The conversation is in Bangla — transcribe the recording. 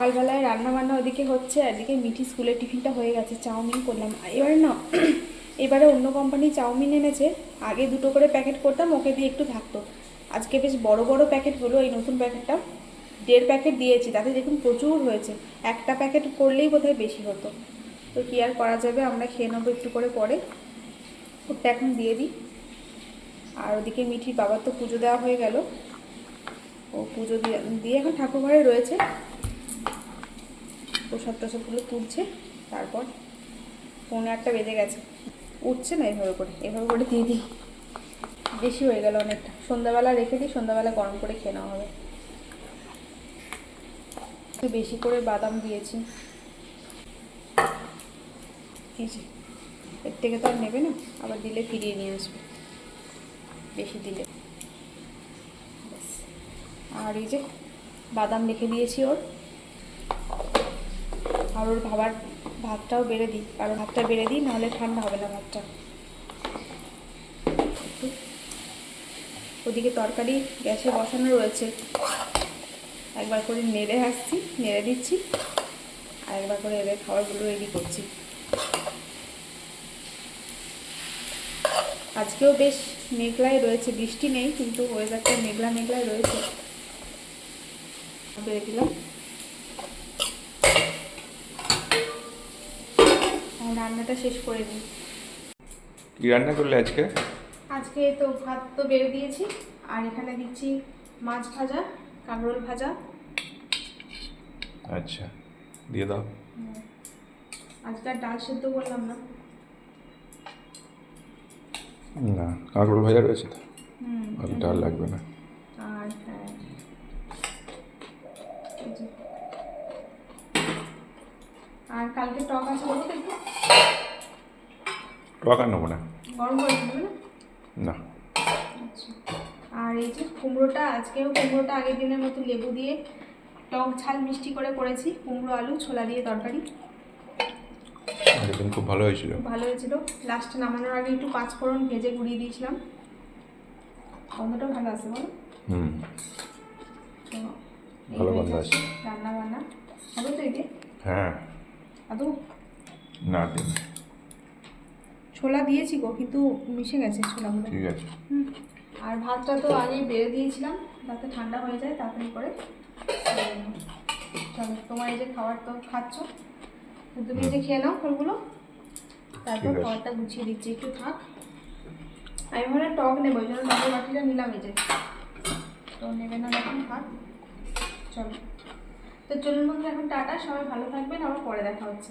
সকালবেলায় রান্না বান্না ওদিকে হচ্ছে এদিকে মিঠি স্কুলের টিফিনটা হয়ে গেছে, চাউমিন করলাম। এবারে না, এবারে অন্য কোম্পানি চাউমিন এনেছে, আগে দুটো করে প্যাকেট করতাম, ওকে দিয়ে একটু থাকতো। আজকে বেশ বড় বড় প্যাকেটগুলো এই নতুন প্যাকেটটা। দেড় প্যাকেট দিয়েছি, তাতে দেখুন প্রচুর হয়েছে। একটা প্যাকেট করলেই বোধহয় বেশি হতো। তো কি আর করা যাবে, আমরা খেয়ে নেব একটু করে পরে। ওটা এখন দিয়ে দিই। আর ওদিকে মিঠির বাবার তো পুজো দেওয়া হয়ে গেল। ও পুজো দিয়ে এখন ঠাকুর ঘরে রয়েছে। প্রসাদ প্রসাদগুলো তুলছে, তারপর পৌনে একটা বেজে গেছে। উঠছে না এভাবে করে? এভাবে করে দিয়ে দিই। বেশি হয়ে গেল অনেকটা। সন্ধ্যাবেলা রেখে দিই, সন্ধ্যাবেলা গরম করে খেয়ে নেওয়া হবে। বেশি করে বাদাম দিয়েছি। এই যে, এর থেকে তো আর নেবে না, আবার দিলে ফিরিয়ে নিয়ে আসবে। বেশি দিলে। আর এই যে, বাদাম রেখে দিয়েছি ওর। আর ওর ভাতটাও বেড়ে দিই কারণ ভাতটা বেড়ে দিই, নাহলে ঠান্ডা হবে না ভাতটা। ওদিকে তরকারি গ্যাসে বসানো রয়েছে। একবার করে নেড়ে আসছি, নেড়ে দিচ্ছি, আর একবার করে এদের খাবারগুলো রেডি করছি। আজকেও বেশ মেঘলাই রয়েছে, বৃষ্টি নেই, কিন্তু ওয়েদারটা মেঘলা মেঘলাই রয়েছে। বেড়ে দিলাম আর রান্নাটা শেষ করে দিই কি রান্না করলে আজকে? আজকে তো ভাত তো বেড়ে দিয়েছি আর এখানে দিচ্ছি মাছ ভাজা কাঁকরোল ভাজা। আচ্ছা দিয়ে দাও। আজকে আর ডাল সেদ্ধ করলাম না। না কাঁকড়ো ভাজা রয়েছে তো? হুম আর ডাল লাগবে না। আর হ্যাঁ। আর কালকে টক আছে বলো তো একটু। টক আর নেব না। গরম করে দেবে না? না। আচ্ছা। আর এই যে কুমড়োটা আজকেও কুমড়োটা আগের দিনের মতো লেবু দিয়ে টক ঝাল মিষ্টি করে করেছি কুমড়ো আলু ছোলা দিয়ে তরকারি। খুব ভালো হয়েছিল। ভালো হয়েছিল। লাস্টে নামানোর আগে একটু পাঁচফোড়ন ভেজে গুঁড়িয়ে দিয়েছিলাম। গন্ধটাও ভালো আছে বলো। হুম। ভালো গন্ধ আছে। রান্না বান্না হবে তো এই হ্যাঁ। আদৌ? না দিন ছোলা দিয়েছি গো কিন্তু মিশে গেছে ছোলাগুলো। ঠিক আছে। আর ভাতটা তো আগেই বেড়ে দিয়েছিলাম যাতে ঠান্ডা হয়ে যায় তাড়াতাড়ি করে। চলো তোমার এই যে খাবার তো খাচ্ছ তুমি এই যে খেয়ে নাও ফলগুলো তারপর খাবারটা গুছিয়ে দিচ্ছি একটু থাক। আমি মনে টক নেব ওই জন্য টকের বাটিটা নিলাম এই যে। তো নেবে না দেখুন থাক। চলো। তো চলুন বন্ধু এখন টাটা সবাই ভালো থাকবেন আবার পরে দেখা হচ্ছে।